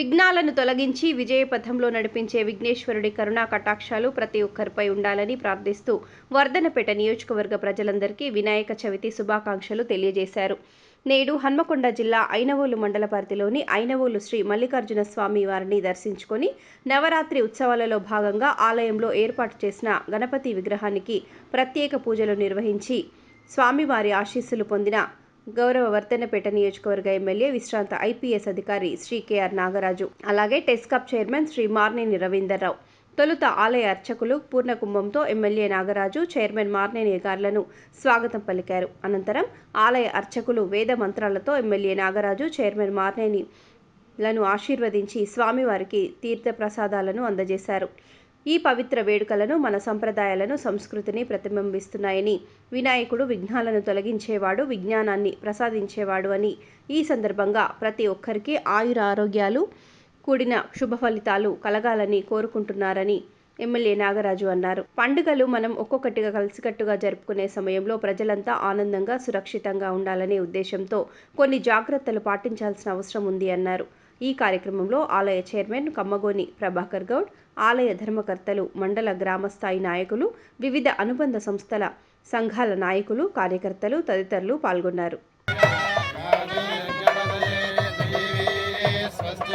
విఘ్నాలను తొలగించి విజయపథంలో నడిపించే విఘ్నేశ్వరుడి కరుణా కటాక్షాలు ప్రతి ఒక్కరిపై ఉండాలని ప్రార్థిస్తూ వర్ధనపేట నియోజకవర్గ ప్రజలందరికీ వినాయక చవితి శుభాకాంక్షలు తెలియజేశారు. నేడు హన్మకొండ జిల్లా ఐనవోలు మండల పరిధిలోని ఐనవోలు శ్రీ మల్లికార్జున స్వామి వారిని దర్శించుకొని నవరాత్రి ఉత్సవాలలో భాగంగా ఆలయంలో ఏర్పాటు చేసిన గణపతి విగ్రహానికి ప్రత్యేక పూజలు నిర్వహించి స్వామివారి ఆశీస్సులు పొందిన గౌరవ వర్ధనపేట నియోజకవర్గ ఎమ్మెల్యే విశ్రాంత ఐపీఎస్ అధికారి శ్రీ కేఆర్ నాగరాజు. అలాగే టెస్కాప్ చైర్మన్ శ్రీ మార్నేని రవీందర్రావు తొలుత ఆలయ అర్చకులు పూర్ణకుంభంతో ఎమ్మెల్యే నాగరాజు చైర్మన్ మార్నేని గార్లను స్వాగతం పలికారు. అనంతరం ఆలయ అర్చకులు వేద మంత్రాలతో ఎమ్మెల్యే నాగరాజు చైర్మన్ మార్నేని లను ఆశీర్వదించి స్వామివారికి తీర్థ ప్రసాదాలను అందజేశారు. ఈ పవిత్ర వేడుకలను మన సంప్రదాయాలను సంస్కృతిని ప్రతిబింబిస్తున్నాయని. వినాయకుడు విఘ్నాలను తొలగించేవాడు విజ్ఞానాన్ని ప్రసాదించేవాడు అని. ఈ సందర్భంగా ప్రతి ఒక్కరికి ఆయుర ఆరోగ్యాలు కూడిన శుభ ఫలితాలు కలగాలని కోరుకుంటున్నారని ఎమ్మెల్యే నాగరాజు అన్నారు. పండుగలు మనం ఒక్కొక్కటిగా కలిసికట్టుగా జరుపుకునే సమయంలో ప్రజలంతా ఆనందంగా సురక్షితంగా ఉండాలనే ఉద్దేశంతో కొన్ని జాగ్రత్తలు పాటించాల్సిన అవసరం ఉంది అన్నారు. ఈ కార్యక్రమంలో ఆలయ చైర్మన్ కమ్మగోని ప్రభాకర్ గౌడ్ ఆలయ ధర్మకర్తలు మండల గ్రామస్థాయి నాయకులు వివిధ అనుబంధ సంస్థల సంఘాల నాయకులు కార్యకర్తలు తదితరులు పాల్గొన్నారు. స్వస్తి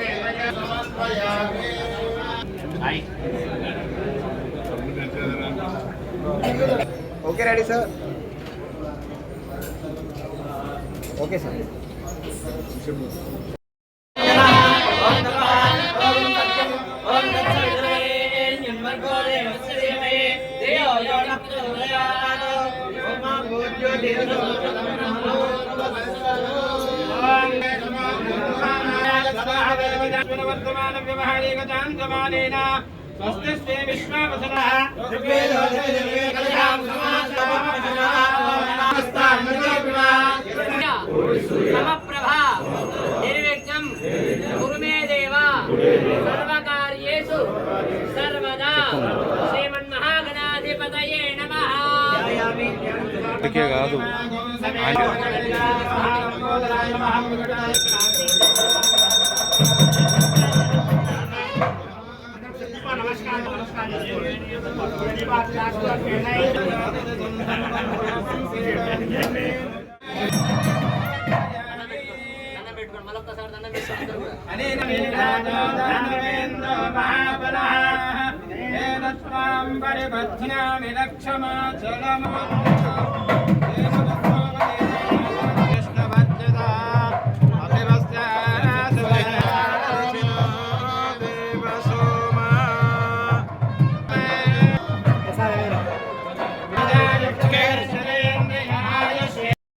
okay ready sir okay sir స్వస్తి प्रवर्तमान व्यवहारेकतां समानेन स्वस्ति स्वे विश्वावसरः समप्रभा निर्विघ्नं कुरु मे देव सर्वदा श्रीमन्महागणाधिपतये देखिएगा మహాబలః పరిబధ్నామి లక్ష్మా చలమో